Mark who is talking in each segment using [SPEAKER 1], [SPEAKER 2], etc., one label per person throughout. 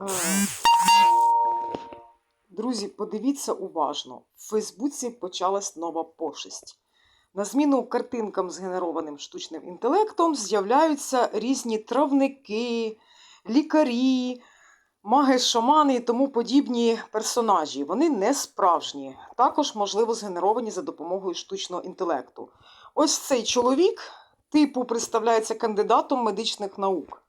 [SPEAKER 1] Е, Друзі, подивіться уважно. В Фейсбуці почалась нова пошесть. На зміну картинкам, згенерованим штучним інтелектом, з'являються різні травники, лікарі, маги, шамани і тому подібні персонажі. Вони не справжні, також, можливо, згенеровані за допомогою штучного інтелекту. Ось цей чоловік, типу, представляється кандидатом медичних наук.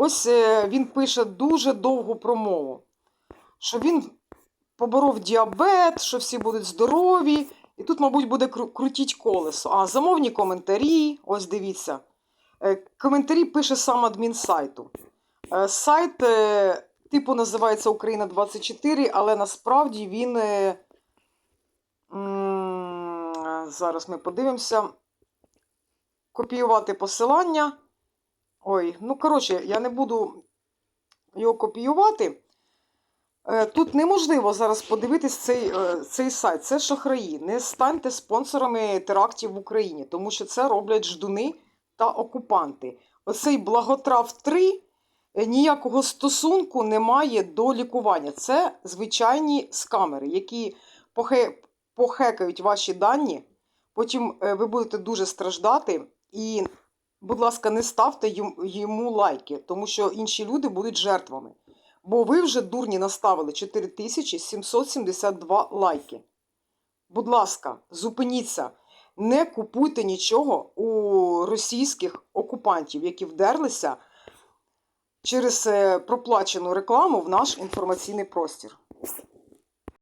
[SPEAKER 1] Ось е, він пише дуже довгу промову, що він поборов діабет, що всі будуть здорові. І тут, мабуть, буде крутіть колесо. А замовні коментарі, ось дивіться. Е, Коментарі пише сам адмін сайту. Е, Сайт типу називається Україна 24, але насправді він. Зараз ми подивимося. Копіювати посилання. Ой, ну коротше, я не буду його копіювати. Е, Тут неможливо зараз подивитись цей, е, цей сайт. Це шахраї. Не станьте спонсорами терактів в Україні, тому що це роблять ждуни та окупанти. Оцей благотрав 3 е, ніякого стосунку не має до лікування. Це звичайні скамери, які похе- похекають ваші дані. Потім ви будете дуже страждати. І, будь ласка, не ставте йому- лайки, тому що інші люди будуть жертвами. Бо ви вже дурні наставили 4772 лайки. Будь ласка, зупиніться. Не купуйте нічого у російських окупантів, які вдерлися через е, проплачену рекламу в наш інформаційний простір.